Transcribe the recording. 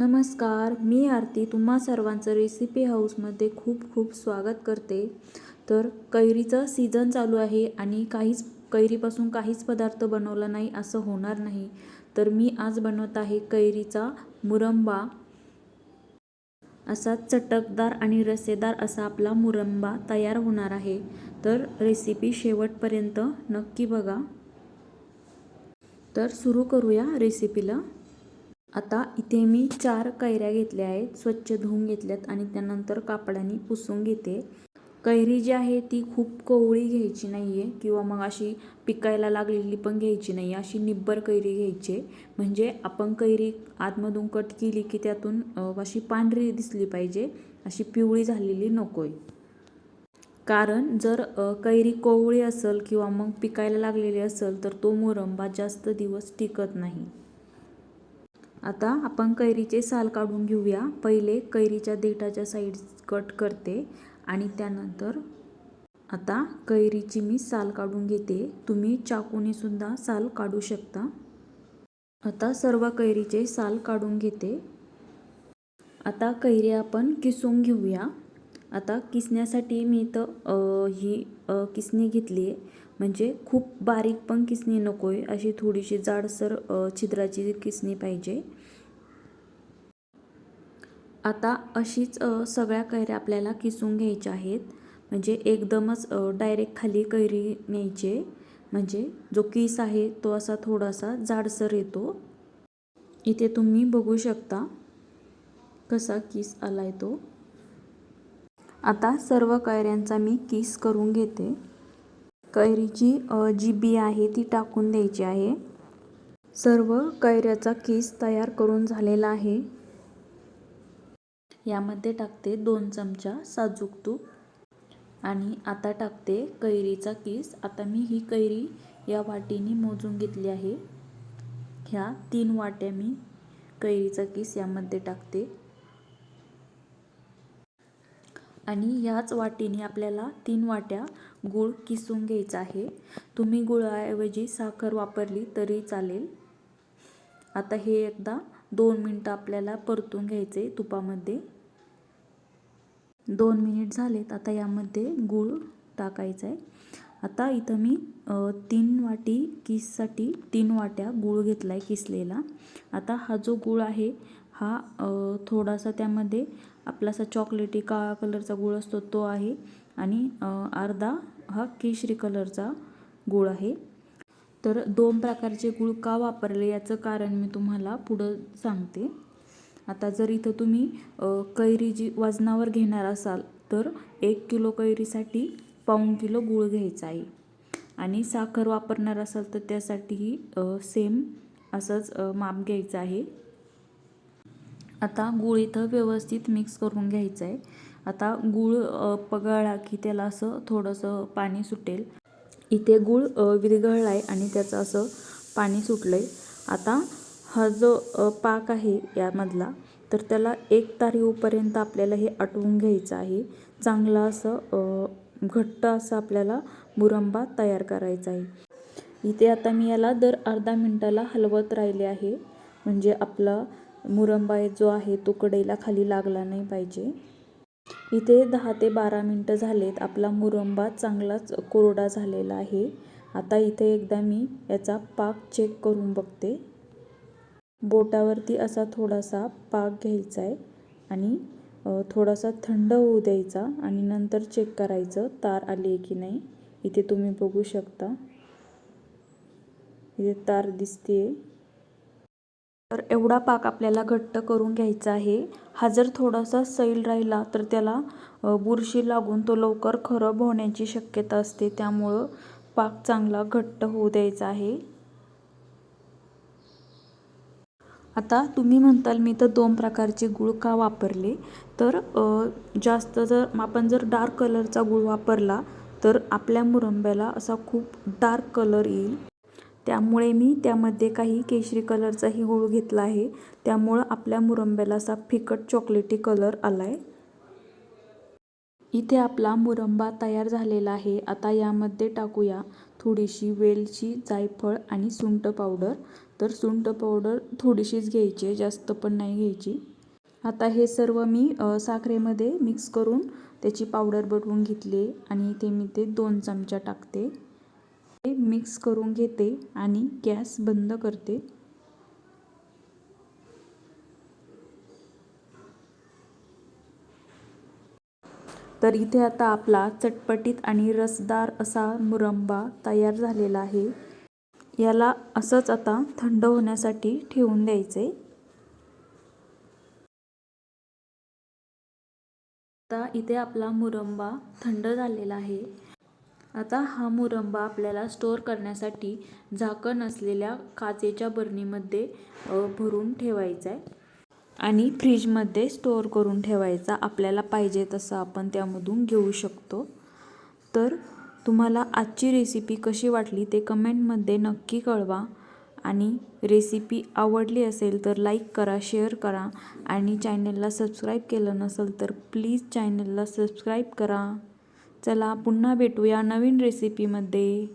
नमस्कार मी आरती तुम्हा सर्वांचं रेसिपी हाऊसमध्ये खूप खूप स्वागत करते. तर कैरीचं सीझन चालू आहे आणि काहीच कैरीपासून काहीच पदार्थ बनवला नाही असं होणार नाही. तर मी आज बनवत आहे कैरीचा मुरंबा. असा चटकदार आणि रसेदार असा आपला मुरंबा तयार होणार आहे. तर रेसिपी शेवटपर्यंत नक्की बघा. तर सुरू करूया रेसिपीला आता इथे मी चार कैऱ्या घेतल्या आहेत स्वच्छ धुवून घेतल्यात आणि त्यानंतर कापडाने पुसून घेते. कैरी जी आहे ती खूप कोवळी घ्यायची नाही आहे किंवा मग अशी पिकायला लागलेली पण घ्यायची नाही अशी निब्बर कैरी घ्यायची. म्हणजे आपण कैरी आतमधून कट केली की त्यातून अशी पांढरी दिसली पाहिजे. अशी पिवळी झालेली नको आहे कारण जर कैरी कोवळी असेल किंवा मग पिकायला लागलेली असेल तर तो मुरंबा जास्त दिवस टिकत नाही. आता आपण कैरीचे साल काढून घेऊया. पहिले कैरीच्या देठाच्या साईड कट करते आणि त्यानंतर आता कैरीची मी साल काढून घेते. तुम्ही चाकूने सुद्धा साल काढू शकता. आता सर्व कैरीचे साल काढून घेते. आता कैरी आपण किसून घेऊया. आता किसण्यासाठी मी इथं ही किसणी घेतली आहे. म्हणजे खूप बारीक पण किसणी नको आहे. अशी थोडीशी जाडसर छिद्राची किसणी पाहिजे. आता अशीच सगळ्या कैऱ्या आपल्याला किसून घ्यायच्या आहेत. म्हणजे एकदमच डायरेक्ट खाली कैरी न्यायचे. म्हणजे जो किस आहे तो असा थोडासा जाडसर येतो. इथे तुम्ही बघू शकता कसा किस आला आहे तो. आता सर्व कैऱ्यांचा मी किस करून घेते. कैरीची जी बी आहे ती टाकून द्यायची आहे. सर्व कैऱ्याचा किस तयार करून झालेला आहे. यामध्ये टाकते दोन चमचा साजूक तूप. आणि आता टाकते कैरीचा किस. आता मी ही कैरी या वाटीने मोजून घेतली आहे. ह्या तीन वाट्या मी कैरीचा किस यामध्ये टाकते. आणि याच वाटीने आपल्याला तीन वाट्या गूळ किसून घ्यायचा आहे. तुम्ही गुळाऐवजी साखर वापरली तरी चालेल. आता हे एकदा दोन मिनटं आपल्याला परतून घ्यायचे तुपामध्ये. दोन मिनिट झालेत आता यामध्ये गूळ टाकायचा आहे आता इथं मी तीन वाटी किससाठी तीन वाट्या गूळ घेतला आहे किसलेला. आता हा जो गूळ आहे हा थोडासा त्यामध्ये आपला असा चॉकलेटी काळा कलरचा गूळ असतो तो आहे. आणि अर्धा हा केशरी कलरचा गूळ आहे. तर दोन प्रकारचे गूळ का वापरले याचं कारण मी तुम्हाला पुढं सांगते. आता जर इथं तुम्ही कैरी जी वजनावर घेणार असाल तर एक किलो कैरीसाठी पाऊण किलो गूळ घ्यायचा आहे. आणि साखर वापरणार असाल तर त्यासाठीही सेम असंच माप घ्यायचं आहे. आता गूळ इथं व्यवस्थित मिक्स करून घ्यायचं आहे आता गूळ पगळला की त्याला असं थोडंसं पाणी सुटेल. इथे गूळ विरघळला आहे आणि त्याचं असं पाणी सुटलं आहे आता हा जो पाक आहे यामधला तर त्याला एक तारीवपर्यंत आपल्याला हे आटवून घ्यायचं आहे. चांगलं असं घट्ट असं आपल्याला मुरंबा तयार करायचा आहे. इथे आता मी याला दर अर्धा मिनटाला हलवत राहिले आहे. म्हणजे आपलं मुरंबा जो आहे तो कडेला खाली लागला नाही पाहिजे. इथे दहा ते बारा मिनटं झालेत. आपला मुरंबा चांगलाच कोरडा झालेला आहे. आता इथे एकदा मी याचा पाक चेक करून बघते. बोटावरती असा थोडासा पाक घ्यायचा आहे आणि थोडासा थंड होऊ द्यायचा आणि नंतर चेक करायचं तार आली आहे की नाही. इथे तुम्ही बघू शकता. इथे तार दिसते तर एवढा पाक आपल्याला घट्ट करून घ्यायचा आहे. हा जर थोडासा सैल राहिला तर त्याला बुरशी लागून तो लवकर खराब होण्याची शक्यता असते. त्यामुळं पाक चांगला घट्ट होऊ द्यायचा आहे. आता तुम्ही म्हणताल मी तर दोन प्रकारचे गूळ का वापरले? तर जास्त जर आपण जर डार्क कलरचा गूळ वापरला तर आपल्या मुरंब्याला असा खूप डार्क कलर येईल. त्यामुळे मी त्यामध्ये काही केशरी कलरचाही गूळ घेतला आहे. त्यामुळं आपल्या मुरंब्याला असा फिकट चॉकलेटी कलर आला आहे इथे आपला मुरंबा तयार झालेला आहे. आता यामध्ये टाकूया थोडीशी वेलची जायफळ आणि सुंट पावडर. तर सुंट पावडर थोडीशीच घ्यायची आहे जास्त पण नाही घ्यायची. आता हे सर्व मी साखरेमध्ये मिक्स करून त्याची पावडर बनवून घेतली आणि ते मी ते दोन चमचा टाकते. मिक्स करून घेते आणि गॅस बंद करते. तर इथे आता आपला चटपटीत आणि रसदार असा मुरंबा तयार झालेला आहे. याला असंच आता थंड होण्यासाठी ठेवून द्यायचे. आता इथे आपला मुरंबा थंड झालेला आहे. आता हा मुरंबा आपल्याला स्टोअर करण्यासाठी झाकण असलेल्या काचेच्या बरणीमध्ये भरून ठेवायचा आहे आणि फ्रीजमध्ये स्टोअर करून ठेवायचा आपल्याला पाहिजे तसं आपण त्यामधून घेऊ शकतो. तर तुम्हाला आजची रेसिपी कशी वाटली ते कमेंटमध्ये नक्की कळवा. आणि रेसिपी आवडली असेल तर लाईक करा शेअर करा. आणि चॅनलला सबस्क्राईब केलं नसेल तर प्लीज चॅनलला सबस्क्राईब करा. चला पुन्हा भेटूया नवीन रेसिपीमध्ये